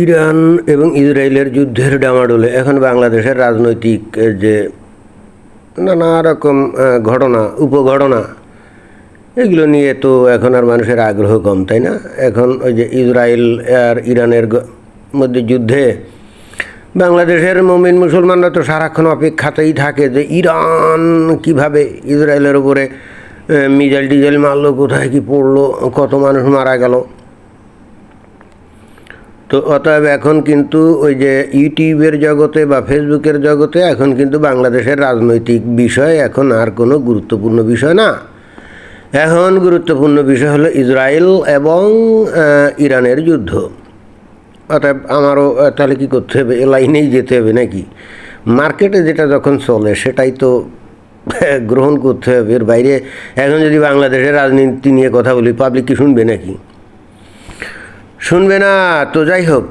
Iran এবং ইসরায়েলের যুদ্ধের ডামাডোলে এখন বাংলাদেশের রাজনৈতিক যে নানা রকম ঘটনা, উপঘটনা, এগুলো নিয়ে তো এখন আর মানুষের আগ্রহ কম, তাই না? এখন ওই যে ইসরায়েল আর ইরানের মধ্যে যুদ্ধে বাংলাদেশের মমিন মুসলমানরা তো সারাক্ষণ অপেক্ষাতেই থাকে যে ইরান কীভাবে ইসরায়েলের উপরে মিজাইল টিজাইল মারলো, কোথায় কি পড়ল, কত মানুষ মারা গেল। তো অতএব এখন কিন্তু ওই যে ইউটিউবের জগতে বা ফেসবুকের জগতে এখন কিন্তু বাংলাদেশের রাজনৈতিক বিষয় এখন আর কোনো গুরুত্বপূর্ণ বিষয় না। এখন গুরুত্বপূর্ণ বিষয় হলো ইসরায়েল এবং ইরানের যুদ্ধ। অতএব আমারও তাহলে কী করতে হবে? এ লাইনেই যেতে হবে নাকি? মার্কেটে যেটা যখন চলে সেটাই তো, গ্রহণ করতে হবে। এর বাইরে এখন যদি বাংলাদেশের রাজনীতি নিয়ে কথা বলি পাবলিক কি শুনবে নাকি? শুনবে না, তো যাই হোক।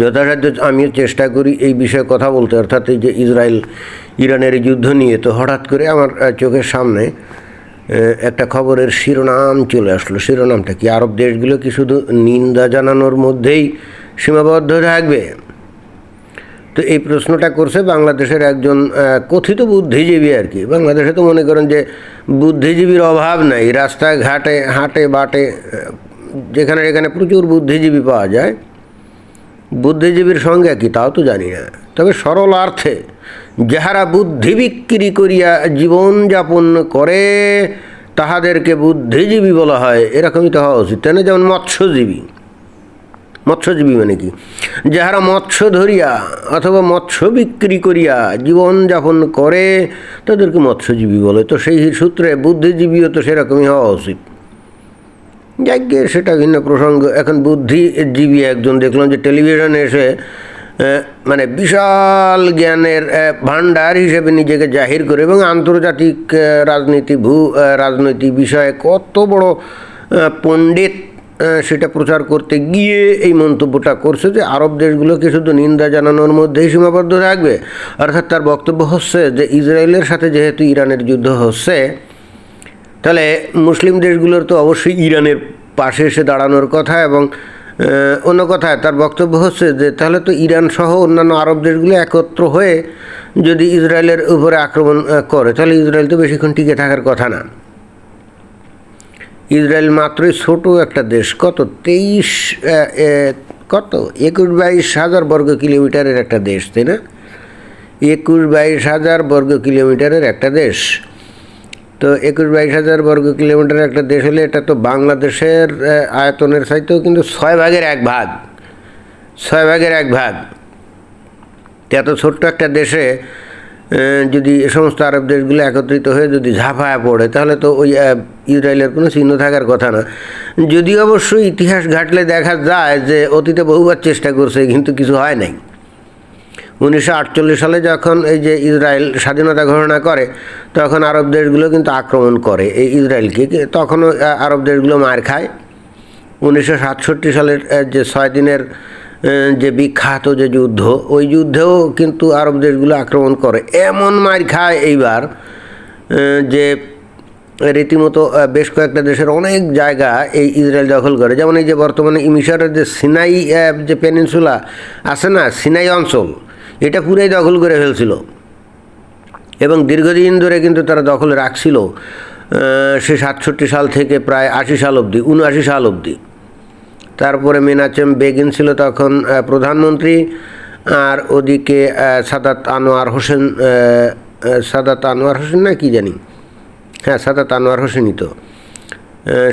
যথাসাধ্য আমিও চেষ্টা করি এই বিষয়ে কথা বলতে, অর্থাৎ এই যে ইসরায়েল, ইরানের যুদ্ধ নিয়ে, তো হঠাৎ করে আমার চোখের সামনে একটা খবরের শিরোনাম চলে আসলো। শিরোনামটা কি? আরব দেশগুলো কি শুধু নিন্দা জানানোর মধ্যেই সীমাবদ্ধ থাকবে? তো এই প্রশ্নটা করছে বাংলাদেশের একজন কথিত বুদ্ধিজীবী আর কি। বাংলাদেশে তো মনে করেন যে বুদ্ধিজীবীর অভাব নাই। রাস্তায় ঘাটে হাটে, বাটে যেখানে যেখানে প্রচুর বুদ্ধিজীবী পাওয়া যায়, বুদ্ধিজীবীর সঙ্গে কি তাও তো জানি না। তবে সরল অর্থে যাহারা বুদ্ধি বিক্রি করিয়া জীবনযাপন করে, তাহাদেরকে বুদ্ধিজীবী বলা হয়। এরকমই তো হওয়া উচিত। তাই যেমন মৎস্যজীবী মৎস্যজীবী মানে কি? যাহারা মৎস্য ধরিয়া অথবা মৎস্য বিক্রি করিয়া জীবনযাপন করে, তাদেরকে মৎস্যজীবী বলে। তো সেই সূত্রে বুদ্ধিজীবীও তো সেরকমই হওয়া উচিত। যাকে সেটা ভিন্ন প্রসঙ্গ। এখন বুদ্ধিজীবী একজন, দেখলাম যে টেলিভিশনে এসে মানে বিশাল জ্ঞানের ভাণ্ডার হিসেবে নিজেকে জাহির করে এবং আন্তর্জাতিক রাজনীতি ভূ রাজনৈতিক বিষয়ে কত বড় পণ্ডিত সেটা প্রচার করতে গিয়ে এই মন্তব্যটা করছে যে আরব দেশগুলোকে শুধু নিন্দা জানানোর মধ্যেই সীমাবদ্ধ থাকবে। অর্থাৎ তার বক্তব্য হচ্ছে যে ইসরায়েলের সাথে যেহেতু ইরানের যুদ্ধ হচ্ছে তাহলে মুসলিম দেশগুলোর তো অবশ্যই ইরানের পাশে এসে দাঁড়ানোর কথা এবং অন্য কথায় তার বক্তব্য হচ্ছে যে তাহলে তো ইরান সহ অন্যান্য আরব দেশগুলো একত্র হয়ে যদি ইসরায়েলের উপরে আক্রমণ করে, তাহলে ইসরায়েল তো বেশিক্ষণ টিকে থাকার কথা না। ইসরায়েল মাত্রই ছোট একটা দেশ, কত? তেইশ কত? একুশ বাইশ হাজার বর্গ কিলোমিটারের একটা দেশ, তাই না? একুশ বাইশ হাজার বর্গ কিলোমিটারের একটা দেশ। তো একুশ বাইশ হাজার বর্গ কিলোমিটার একটা দেশ হলে এটা তো বাংলাদেশের আয়তনের চাইতেও কিন্তু ছয় ভাগের এক ভাগ। ছয় ভাগের এক ভাগ। এত ছোট্ট একটা দেশে যদি এ সমস্ত আরব দেশগুলো একত্রিত হয়ে যদি ঝাঁপায়া পড়ে, তাহলে তো ওই ইসরায়েলের কোনো চিহ্ন থাকার কথা না। যদি অবশ্যই ইতিহাস ঘাটলে দেখা যায় যে অতীতে বহুবার চেষ্টা করছে, কিন্তু কিছু হয় নাই। উনিশশো আটচল্লিশ সালে যখন এই যে ইসরায়েল স্বাধীনতা ঘোষণা করে, তখন আরব দেশগুলো কিন্তু আক্রমণ করে এই ইসরায়েলকে। তখনও আরব দেশগুলো মার খায়। উনিশশো সাতষট্টি সালের যে ছয় দিনের যে বিখ্যাত যে যুদ্ধ, ওই যুদ্ধেও কিন্তু আরব দেশগুলো আক্রমণ করে। এমন মার খায় এইবার যে রীতিমতো বেশ কয়েকটা দেশের অনেক জায়গা এই ইসরায়েল দখল করে। যেমন এই যে বর্তমানে এই মিশরের যে সিনাই যে পেনিনসুলা আছে না, সিনাই অঞ্চল এটা পুরাই দখল করে ফেলছিল। এবং দীর্ঘদিন ধরে কিন্তু তারা দখলে রাখছিল সে সাতষট্টি সাল থেকে প্রায় আশি সাল অবধি উনআশি সাল অবধি। তারপরে মেনাচেম বেগিন ছিল তখন প্রধানমন্ত্রী, আর ওদিকে সাদাত আনোয়ার হোসেন সাদাত আনোয়ার হোসেন না কি জানি? হ্যাঁ সাদাত আনোয়ার হোসেনই তো।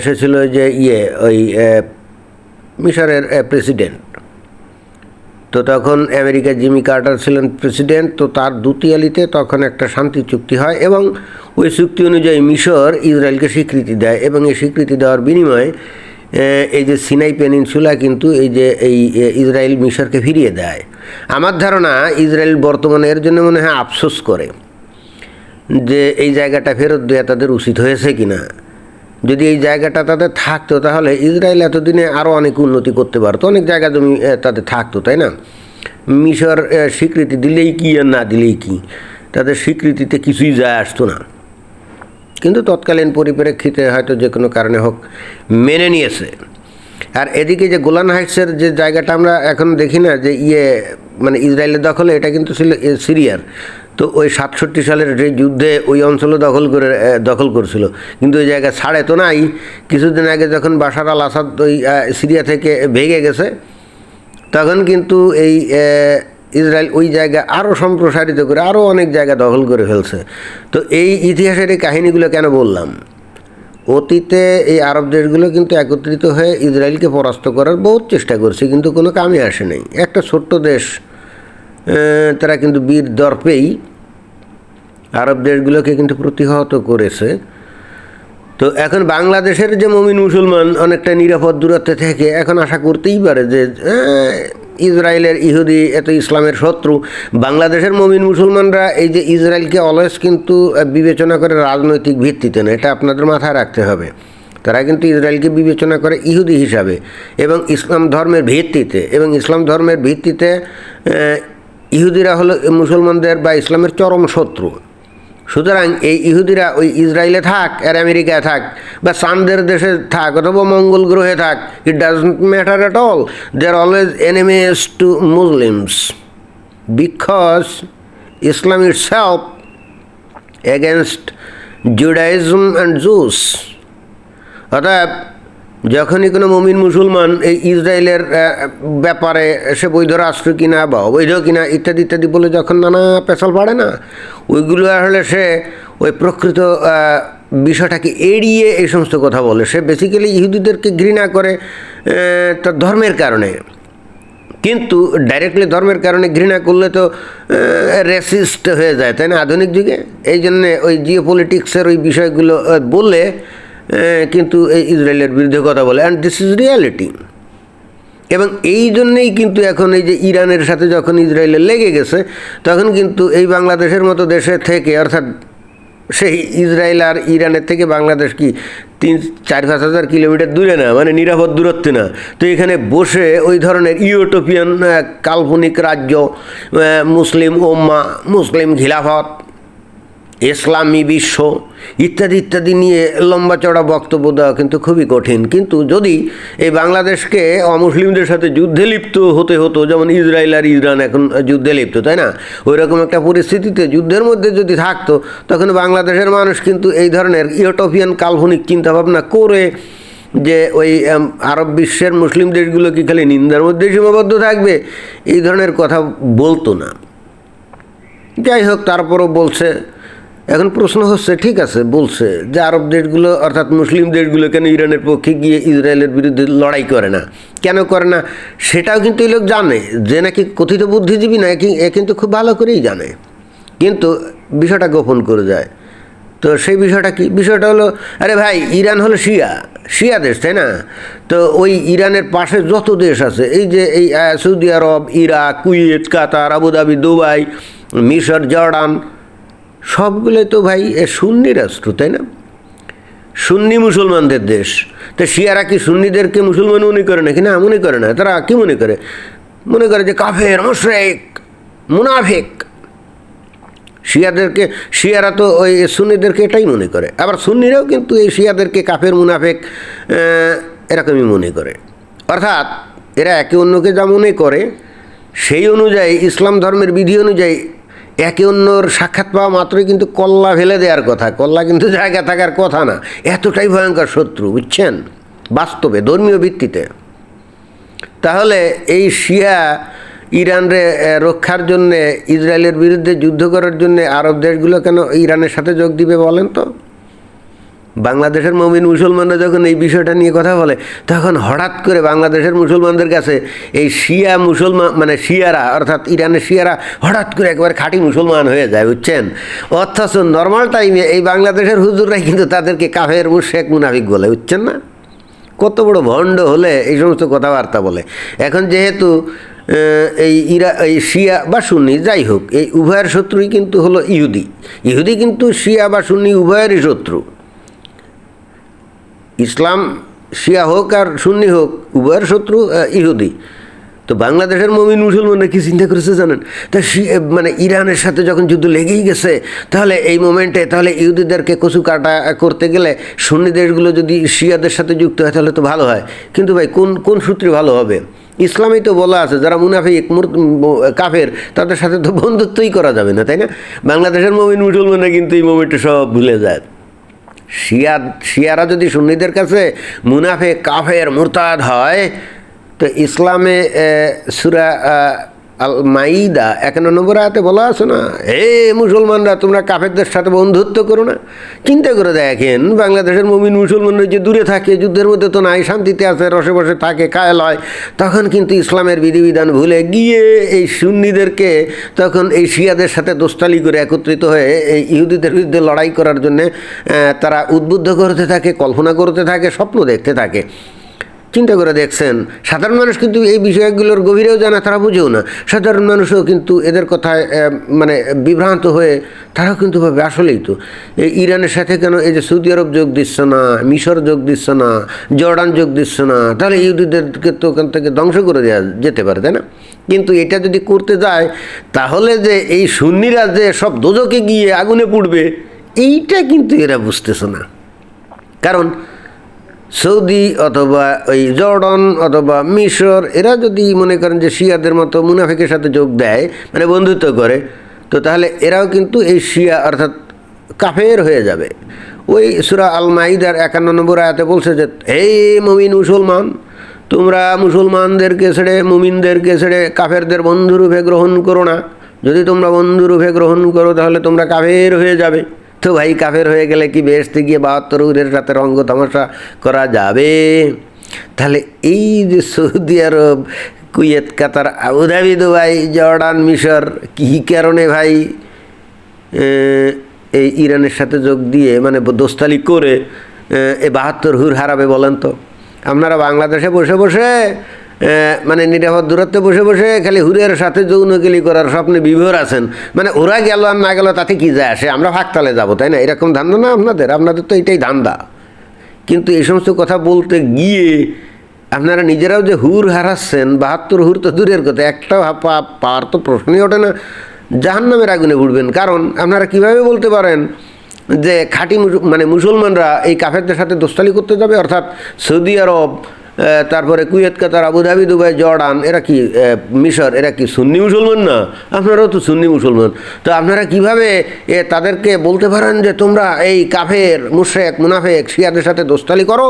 সে ছিল যে ইয়ে ওই মিশরের প্রেসিডেন্ট। তো তখন আমেরিকার জিমি কার্টার ছিলেন প্রেসিডেন্ট, তো তার দুতিয়ালিতে তখন একটা শান্তি চুক্তি হয় এবং ওই চুক্তি অনুযায়ী মিশর ইসরায়েলকে স্বীকৃতি দেয় এবং এই স্বীকৃতি দেওয়ার বিনিময়ে এই যে সিনাই পেনিনসুলা কিন্তু এই যে এই ইসরায়েল মিশরকে ফিরিয়ে দেয়। আমার ধারণা ইসরায়েল বর্তমানে এর জন্য মনে হয় আফসোস করে যে এই জায়গাটা ফেরত দেওয়া তাদের উচিত হয়েছে কিনা। যদি এই জায়গাটা তাদের থাকতো, তাহলে ইসরায়েল এতদিনে আরও অনেক উন্নতি করতে পারতো। অনেক জায়গা জমি তাদের থাকতো, তাই না? মিশর স্বীকৃতি দিলেই কি আর না দিলেই কি? তাদের স্বীকৃতিতে কিছুই যায় আসতো না। কিন্তু তৎকালীন পরিপ্রেক্ষিতে হয়তো যে কোনো কারণে হোক মেনে নিয়েছে। আর এদিকে যে গোলান হাইটসের যে জায়গাটা আমরা এখন দেখি না, যে ইয়ে মানে ইসরায়েলের দখলে, এটা কিন্তু ছিল সিরিয়ার। তো ওই সাতষট্টি সালের যে যুদ্ধে ওই অঞ্চলও দখল করে দখল করছিল। কিন্তু ওই জায়গা ছাড়ে তো নাই। কিছুদিন আগে যখন বাশার আল আসাদ ওই সিরিয়া থেকে ভেঙে গেছে, তখন কিন্তু এই ইসরায়েল ওই জায়গা আরও সম্প্রসারিত করে আরও অনেক জায়গা দখল করে ফেলছে। তো এই ইতিহাসের এই কাহিনীগুলো কেন বললাম? অতীতে এই আরব দেশগুলো কিন্তু একত্রিত হয়ে ইসরায়েলকে পরাস্ত করার বহুত চেষ্টা করছে, কিন্তু কোনো কামে আসে নাই। একটা ছোট্ট দেশ তারা কিন্তু বীর দর্পেই আরব দেশগুলোকে কিন্তু প্রতিহত করেছে। তো এখন বাংলাদেশের যে মমিন মুসলমান অনেকটা নিরাপদ দূরত্বে থেকে এখন আশা করতেই পারে যে ইসরায়েলের ইহুদি এত ইসলামের শত্রু। বাংলাদেশের মমিন মুসলমানরা এই যে ইসরায়েলকে অলওয়েজ কিন্তু বিবেচনা করে রাজনৈতিক ভিত্তিতে না, এটা আপনাদের মাথায় রাখতে হবে। তারা কিন্তু ইসরায়েলকে বিবেচনা করে ইহুদি হিসাবে এবং ইসলাম ধর্মের ভিত্তিতে এবং ইসলাম ধর্মের ভিত্তিতে ইহুদিরা হলো মুসলমানদের বা ইসলামের চরম শত্রু। সুতরাং এই ইহুদিরা ওই ইসরায়েলে থাক, আর আমেরিকায় থাক, বা চান্দের দেশে থাক, অথবা মঙ্গল গ্রহে থাক it doesn't matter at all they are always enemies to Muslims because Islam itself against Judaism and Jews অর্থাৎ যখনই কোনো মমিন মুসলমান এই ইসরায়েলের ব্যাপারে সে বৈধ রাষ্ট্র কিনা বা অবৈধ কিনা ইত্যাদি ইত্যাদি বলে যখন নানা পেশাল পাড়ে না ওইগুলো আসলে সে ওই প্রকৃত বিষয়টাকে এড়িয়ে এই সমস্ত কথা বলে। সে বেসিক্যালি ইহুদিদেরকে ঘৃণা করে তার ধর্মের কারণে। কিন্তু ডাইরেক্টলি ধর্মের কারণে ঘৃণা করলে তো রেসিস্ট হয়ে যায় তাই না? আধুনিক যুগে। এই জন্যে ওই জিও পলিটিক্সের ওই বিষয়গুলো আহ, বলে আহ, কিন্তু এই ইসরায়েলের বিরুদ্ধে কথা বলে। অ্যান্ড দিস ইজ রিয়ালিটি এবং এই জন্যেই কিন্তু এখন এই যে ইরানের সাথে যখন ইসরায়েলের লেগে গেছে তখন কিন্তু এই বাংলাদেশের মতো দেশে থেকে অর্থাৎ সেই ইসরায়েল আর ইরানের থেকে বাংলাদেশ কি তিন চার পাঁচ হাজার কিলোমিটার দূরে না মানে নিরাপদ দূরত্বে না। তো এখানে বসে ওই ধরনের ইউটোপিয়ান আহ, কাল্পনিক রাজ্য মুসলিম ওম্মা মুসলিম খিলাফত ইসলামী বিশ্ব, ইত্যাদি ইত্যাদি নিয়ে লম্বা চড়া বক্তব্য দেওয়া কিন্তু খুবই কঠিন। কিন্তু যদি এই বাংলাদেশকে অমুসলিমদের সাথে যুদ্ধে লিপ্ত হতে হতো, যেমন ইসরায়েল আর ইরান এখন যুদ্ধে লিপ্ত, তাই না? ওই রকম একটা পরিস্থিতিতে যুদ্ধের মধ্যে যদি থাকতো, তখন বাংলাদেশের মানুষ কিন্তু এই ধরনের ইউটোপিয়ান কাল্পনিক চিন্তাভাবনা করে যে ওই আরব বিশ্বের মুসলিম দেশগুলো কি খালি নিন্দার মধ্যে সীমাবদ্ধ থাকবে? এই ধরনের কথা বলতো না। যাই হোক, তারপরও বলছে এখন প্রশ্ন হচ্ছে, ঠিক আছে, বলছে যে আরব দেশগুলো, অর্থাৎ মুসলিম দেশগুলো কেন ইরানের পক্ষে গিয়ে ইসরায়েলের বিরুদ্ধে লড়াই করে না? কেন করে না? সেটাও কিন্তু এই লোক জানে যে নাকি কথিত বুদ্ধিজীবী না, এ- কিন্তু খুব ভালো করেই জানে। কিন্তু বিষয়টা গোপন করে যায়। তো সেই বিষয়টা কি? বিষয়টা হলো, আরে ভাই, ইরান হলো শিয়া শিয়া দেশ, তাই না? তো ওই ইরানের পাশে যত দেশ আছে, এই যে এই Saudi Arab, Iraq, Kuwait, Qatar, Abu Dhabi, Dubai, মিশর, জর্ডান সবগুলোই তো ভাই সুন্নি রাষ্ট্র, তাই না? সুন্নি মুসলমানদের দেশ। তো শিয়ারা কি সুন্নিদেরকে মুসলমান মনে করে নাকি? না, মনে করে না। তারা কি মনে করে? মনে করে যে কাফের, মুশরেক, মুনাফেক। শিয়াদেরকে, শিয়ারা তো ওই সুন্নিদেরকে এটাই মনে করে। আবার সুন্নিরাও কিন্তু এই শিয়াদেরকে কাফের, মুনাফেক এরকমই মনে করে। অর্থাৎ এরা একে অন্যকে যা মনে করে, সেই অনুযায়ী, ইসলাম ধর্মের বিধি অনুযায়ী একে অন্যর সাক্ষাৎ পাওয়া মাত্রই কিন্তু কল্লা ফেলে দেওয়ার কথা। কল্লা কিন্তু জায়গা থাকার কথা না। এতটাই ভয়ঙ্কর শত্রু, বুঝছেন? বাস্তবে, ধর্মীয় ভিত্তিতে। তাহলে এই শিয়া ইরানরে রক্ষার জন্যে, ইসরায়েলের বিরুদ্ধে যুদ্ধ করার জন্যে আরব দেশগুলো কেন ইরানের সাথে যোগ দিবে বলেন তো? বাংলাদেশের মমিন মুসলমানরা যখন এই বিষয়টা নিয়ে কথা বলে, তখন হঠাৎ করে বাংলাদেশের মুসলমানদের কাছে এই শিয়া মুসলমান মানে শিয়ারা, অর্থাৎ ইরানের শিয়ারা হঠাৎ করে একবার খাঁটি মুসলমান হয়ে যায়, বুঝছেন? অথচ নর্মাল টাইমে এই বাংলাদেশের হুজুররাই কিন্তু তাদেরকে কাফের মুশেক মুনাফিক বলে, বুঝছেন না? কত বড় ভণ্ড হলে এই সমস্ত কথাবার্তা বলে। এখন যেহেতু এই ইরা, এই শিয়া বা সুন্নি, যাই হোক, এই উভয়ের শত্রুই কিন্তু হলো ইহুদি। ইহুদি কিন্তু শিয়া বা সুন্নি উভয়েরই শত্রু। ইসলাম শিয়া হোক আর সুন্নি হোক, উভয়ের শত্রু ইহুদি। তো বাংলাদেশের মমিন মুসলমানরা কি চিন্তা করেছে জানেন? তা মানে ইরানের সাথে যখন যুদ্ধ লেগেই গেছে, তাহলে এই মোমেন্টে, তাহলে ইহুদিদেরকে কচু কাটা করতে গেলে সুন্নি দেশগুলো যদি শিয়াদের সাথে যুক্ত হয়, তাহলে তো ভালো হয়। কিন্তু ভাই, কোন কোন সূত্রে ভালো হবে? ইসলামেই তো বলা আছে, যারা মুনাফিক কাফের, তাদের সাথে তো বন্ধুত্বই করা যাবে না, তাই না? বাংলাদেশের মমিন মুসলমানরা কিন্তু এই মোমেন্টে সব ভুলে যায়। শিয়া শিয়ারা যদি সুন্নিদের কাছে মুনাফে কাফের মুরতাদ হয় তো ইসলামে সুরা আল মাইদা এক নম্বর আয়াতে বলা আছে না, হে মুসলমানরা, তোমরা কাফেরদের সাথে বন্ধুত্ব করো না। চিন্তা করে দেখেন, বাংলাদেশের মমিন মুসলমানরা যে দূরে থাকে, যুদ্ধের মধ্যে তো নাই, শান্তিতে আছে, রসে বসে থাকে খায় হয়, তখন কিন্তু ইসলামের বিধিবিধান ভুলে গিয়ে এই সুন্নিদেরকে, তখন এই শিয়াদের সাথে দোস্তালি করে একত্রিত হয়ে এই ইহুদিদের বিরুদ্ধে লড়াই করার জন্য তারা উদ্বুদ্ধ করতে থাকে, কল্পনা করতে থাকে, স্বপ্ন দেখতে থাকে। চিন্তা করে দেখছেন। সাধারণ মানুষ কিন্তু এই বিষয়গুলোর গভীরেও জানা, তারা বুঝেও না। সাধারণ মানুষও কিন্তু এদের কথায় মানে বিভ্রান্ত হয়ে তারাও কিন্তু ভাবে আসলেই তো। এই ইরানের সাথে কেন এই যে সৌদি আরব যোগ দিচ্ছে না, মিশর যোগ দিচ্ছে না, জর্ডান যোগ দিচ্ছে না, তাহলে ইহুদিদেরকে তো ওখান থেকে ধ্বংস করে দেওয়া যেতে পারে, তাই না? কিন্তু এটা যদি করতে যায়, তাহলে যে এই সুন্নিরা যে সব দোজকে গিয়ে আগুনে পুড়বে, এইটা কিন্তু এরা বুঝতেছে না। কারণ সৌদি অথবা ওই জর্ডন অথবা মিশর, এরা যদি মনে করেন যে শিয়াদের মতো মুনাফিকের সাথে যোগ দেয় মানে বন্ধুত্ব করে, তো তাহলে এরাও কিন্তু এই শিয়া অর্থাৎ কাফের হয়ে যাবে। ওই সুরা আল মাইদার একান্ন নম্বর আয়াতে বলছে যে, হে মমিন মুসলমান, তোমরা মুসলমানদেরকে ছেড়ে, মুমিনদেরকে ছেড়ে কাফেরদের বন্ধুরূপে গ্রহণ করো না। যদি তোমরা বন্ধুরূপে গ্রহণ করো, তাহলে তোমরা কাফের হয়ে যাবে। তো ভাই কাফের হয়ে গেলে কি বেহেস্তে গিয়ে বাহাত্তর উরের সাথে রঙ্গ তামাশা করা যাবে? তাহলে এই যে Saudi Arab Kuwait Qatar Abu Dhabi Dubai Jordan মিশর কী কারণে ভাই এই ইরানের সাথে যোগ দিয়ে মানে দোস্তালি করে এ, বাহাত্তর হুর হারাবে বলেন তো? আপনারা বাংলাদেশে বসে বসে মানে নিরাপদ দূরত্বে বসে বসে খালি হুরের সাথে যৌনকেলি করার স্বপ্নে বিভোর আছেন। মানে ওরা গেল আর না গেল, তাতে কি যায় আসে? আমরা ভাগতালে যাব, তাই না? এরকম ধান্দা না আপনাদের? আপনাদের তো এটাই ধান্দা। কিন্তু এই সমস্ত কথা বলতে গিয়ে আপনারা নিজেরাও যে হুর হারাচ্ছেন, বাহাত্তর হুর তো দূরের কথা একটা পাওয়ার তো প্রশ্নই ওঠে না। জাহান নামের আগুনে উঠবেন কারণ আপনারা কীভাবে বলতে পারেন যে খাঁটি মানে মুসলমানরা এই কাফেরদের সাথে দোস্তালি করতে যাবে? অর্থাৎ সৌদি আরব তারপরে Kuwait, Qatar Abu Dhabi Dubai, Jordan, এরা কি মিশর, এরা কি সুন্নি মুসলমান না? আপনারাও তো সুন্নি মুসলমান। তো আপনারা কীভাবে এ, তাদেরকে বলতে পারেন যে তোমরা এই কাফের মুশেক মুনাফেক, শিয়াদের সাথে দোস্তালি করো?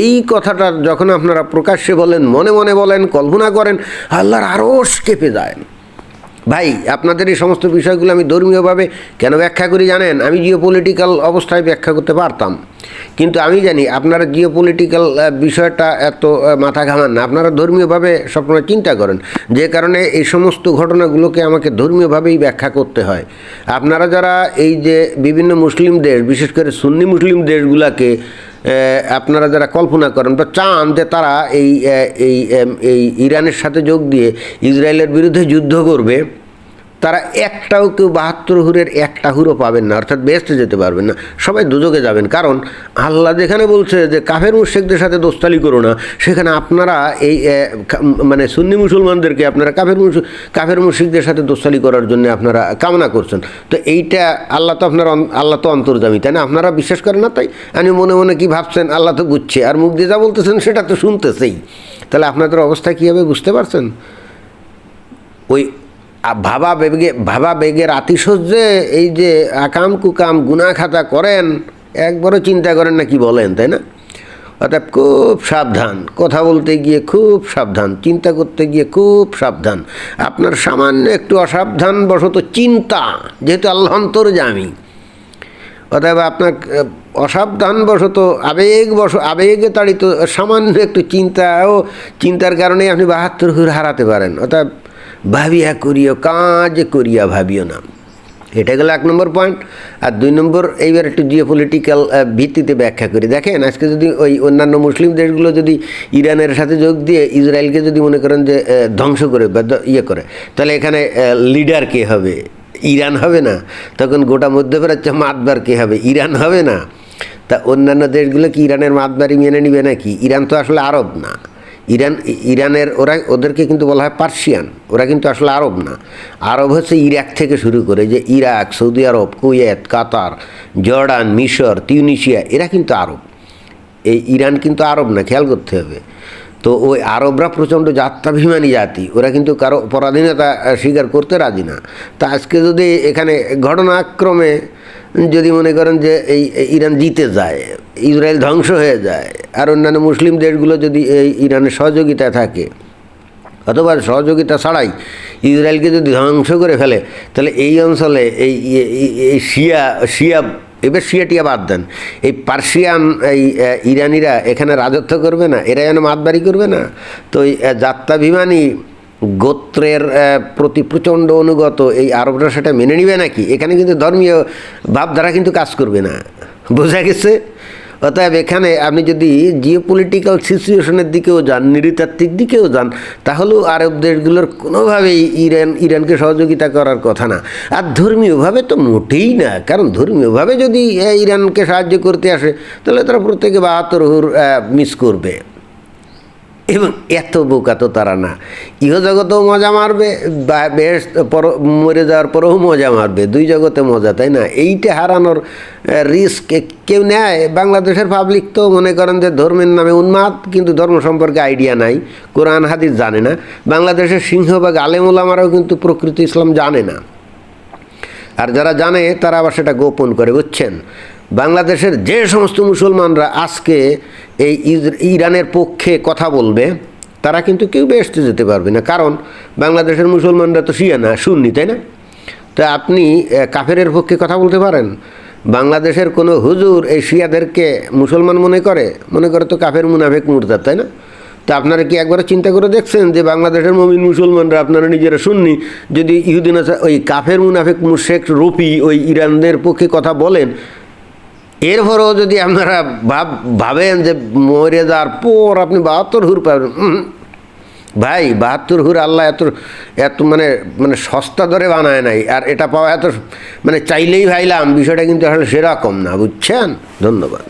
এই কথাটা যখন আপনারা প্রকাশ্যে বলেন, মনে মনে বলেন, কল্পনা করেন, আল্লাহর আরশ কেঁপে যায়। ভাই, আপনাদের এই সমস্ত বিষয়গুলো আমি ধর্মীয়ভাবে কেন ব্যাখ্যা করি জানেন? আমি জিও পলিটিক্যাল অবস্থায় ব্যাখ্যা করতে পারতাম। কিন্তু আমি জানি আপনারা জিও পলিটিক্যাল বিষয়টা এত মাথা ঘামান না। আপনারা ধর্মীয়ভাবে সবসময় চিন্তা করেন। যে কারণে এই সমস্ত ঘটনাগুলোকে আমাকে ধর্মীয়ভাবেই ব্যাখ্যা করতে হয়। আপনারা যারা এই যে বিভিন্ন মুসলিম দেশ, বিশেষ করে সুন্নি মুসলিম দেশগুলোকে আপনারা যারা কল্পনা করেন বা চান যে তারা এই এই এই ইরানের সাথে যোগ দিয়ে ইসরায়েলের বিরুদ্ধে যুদ্ধ করবে। তারা একটাও কেউ বাহাত্তর হুরের একটা হুরও পাবেন না, অর্থাৎ বেহেস্তে যেতে পারবেন না। সবাই দুযোগে যাবেন, কারণ আল্লাহ যেখানে বলছে যে কাফের মুশেকদের সাথে দোস্তালি করো না, সেখানে আপনারা এই মানে সুন্নি মুসলমানদেরকে আপনারা কাফের কাফের মুশিকদের সাথে দোস্তালি করার জন্য আপনারা কামনা করছেন। তো এইটা আল্লাহ তো আপনার আল্লাহ তো অন্তর্জামী, তাই না? আপনারা বিশ্বাস করেন না তাই? আমি মনে মনে কি ভাবছেন, আল্লাহ তো বুঝছে, আর মুখ দিয়ে যা বলতেছেন সেটা তো শুনতেছেই। তাহলে আপনাদের অবস্থা কী হবে বুঝতে পারছেন? ওই ভাবা বেগে ভাবা বেগের আতিশয্যে এই যে আকাম কুকাম গুনা খাতা করেন একবারও চিন্তা করেন না কি বলেন তাই না? অর্থাৎ খুব সাবধান কথা বলতে গিয়ে খুব সাবধান চিন্তা করতে গিয়ে খুব সাবধান। আপনার সামান্য একটু অসাবধান বশত চিন্তা যেহেতু আল্লাহ অন্তর্জামী অতএব আপনার আহ, অসাবধানবশত আবেগ বশ আবেগে তাড়িত সামান্য একটু চিন্তা ও চিন্তার কারণে আপনি বাহাত্তর হুর হারাতে পারেন। অর্থাৎ ভাবিয়া করিও, কাজ করিয়া ভাবিও না। এটা গেল এক নম্বর পয়েন্ট আর দুই নম্বর, এইবার একটু জিও পলিটিক্যাল ভিত্তিতে ব্যাখ্যা করি। দেখেন, আজকে যদি ওই অন্যান্য মুসলিম দেশগুলো যদি ইরানের সাথে যোগ দিয়ে ইসরায়েলকে যদি মনে করেন যে ধ্বংস করে বা ইয়ে করে, তাহলে এখানে লিডার কে হবে? ইরান হবে না। তখন গোটা মধ্যপ্রাচ্য মাতবার কে হবে? ইরান হবে না। তা অন্যান্য দেশগুলো কি ইরানের মাতবারি মেনে নিবে নাকি? ইরান তো আসলে আরব না। ইরান, ইরানের, ওরা, ওদেরকে কিন্তু বলা হয় পার্সিয়ান, ওরা কিন্তু আসলে আরব না। আরব হচ্ছে ইরাক থেকে শুরু করে যে Iraq, Saudi Arab, Kuwait, Qatar, Jordan, মিশর, তিউনিশিয়া, এরা কিন্তু আরব। এই ইরান কিন্তু আরব না, খেয়াল করতে হবে। তো ওই আরবরা প্রচণ্ড যাত্রাভিমানী জাতি, ওরা কিন্তু কারও পরাধীনতা স্বীকার করতে রাজি না। তা আজকে যদি এখানে ঘটনাক্রমে যদি মনে করেন যে এই ইরান জিতে যায় ইসরায়েল ধ্বংস হয়ে যায়। আর অন্যান্য মুসলিম দেশগুলো যদি এই ইরানের সহযোগিতা থাকে, অথবা সহযোগিতা ছাড়াই ইসরায়েলকে যদি ধ্বংস করে ফেলে, তাহলে এই অঞ্চলে এই এই- শিয়া শিয়া, এবার শিয়াটিয়া বাদ দেন। এই পার্সিয়ান, এই ইরানিরা এখানে রাজত্ব করবে না, এরা যেন মাতবাড়ি করবে না। তো এই যাত্রাভিমানী গোত্রের প্রতি প্রচণ্ড অনুগত এই আরবরা সেটা মেনে নিবে নাকি? এখানে কিন্তু ধর্মীয় ভাবধারা কিন্তু কাজ করবে না। বোঝা গেছে? অতএব এখানে আপনি যদি জিও পলিটিক্যাল সিচুয়েশনের দিকেও যান, নৃতাত্ত্বিক দিকেও যান, তাহলেও আরব দেশগুলোর কোনোভাবেই ইরান, ইরানকে সহযোগিতা করার কথা না। আর ধর্মীয়ভাবে তো মোটেই না, কারণ ধর্মীয়ভাবে যদি ইরানকে সাহায্য করতে আসে, তাহলে তারা প্রত্যেকে বাহাত্তর মিস করবে। এবং এত বোকা তো তারা না। ইহজগতেও মজা মারবে, বা বেশ পর মরে যাওয়ার পরেও মজা মারবে। দুই জগতে মজা, তাই না? এইটা হারানোর রিস্ক কেউ নেয়। বাংলাদেশের পাবলিক তো মনে করেন যে ধর্মের নামে উন্মাদ, কিন্তু ধর্ম সম্পর্কে আইডিয়া নাই। কোরআন, হাদিস জানে না। বাংলাদেশের সিংহভাগ আলেমুলামারাও কিন্তু প্রকৃত ইসলাম জানে না। আর যারা জানে, তারা আবার সেটা গোপন করে, বুঝছেন? বাংলাদেশের যে সমস্ত মুসলমানরা আজকে এই ইরানের পক্ষে কথা বলবে, তারা কিন্তু কেউ বেসতে যেতে পারবে না। কারণ বাংলাদেশের মুসলমানরা তো শিয়া না, সুন্নি, তাই না? তা আপনি কাফেরের পক্ষে কথা বলতে পারেন। বাংলাদেশের কোনো হুজুর এই শিয়াদেরকে মুসলমান মনে করে? মনে করে তো কাফের মুনাফেক মুরতাদ, তাই না? তা আপনারা কি একবার চিন্তা করে দেখছেন যে বাংলাদেশের মমিন মুসলমানরা আপনারা নিজেরা শুননি যদি ইহুদিন ওই কাফের মুনাফেক মুশেক রুপি ওই ইরানদের পক্ষে কথা বলেন এরপরেও যদি আপনারা ভাব, ভাবেন যে মরে যাওয়ার পর আপনি বাহাত্তর হুর পাবেন ভাই, বাহাত্তর হুর আল্লাহ এত এত মানে মানে সস্তা দরে বানায় নাই, আর এটা পাওয়া এত মানে চাইলেই ভাইলাম, বিষয়টা কিন্তু আসলে সেরকম না, বুঝছেন? ধন্যবাদ।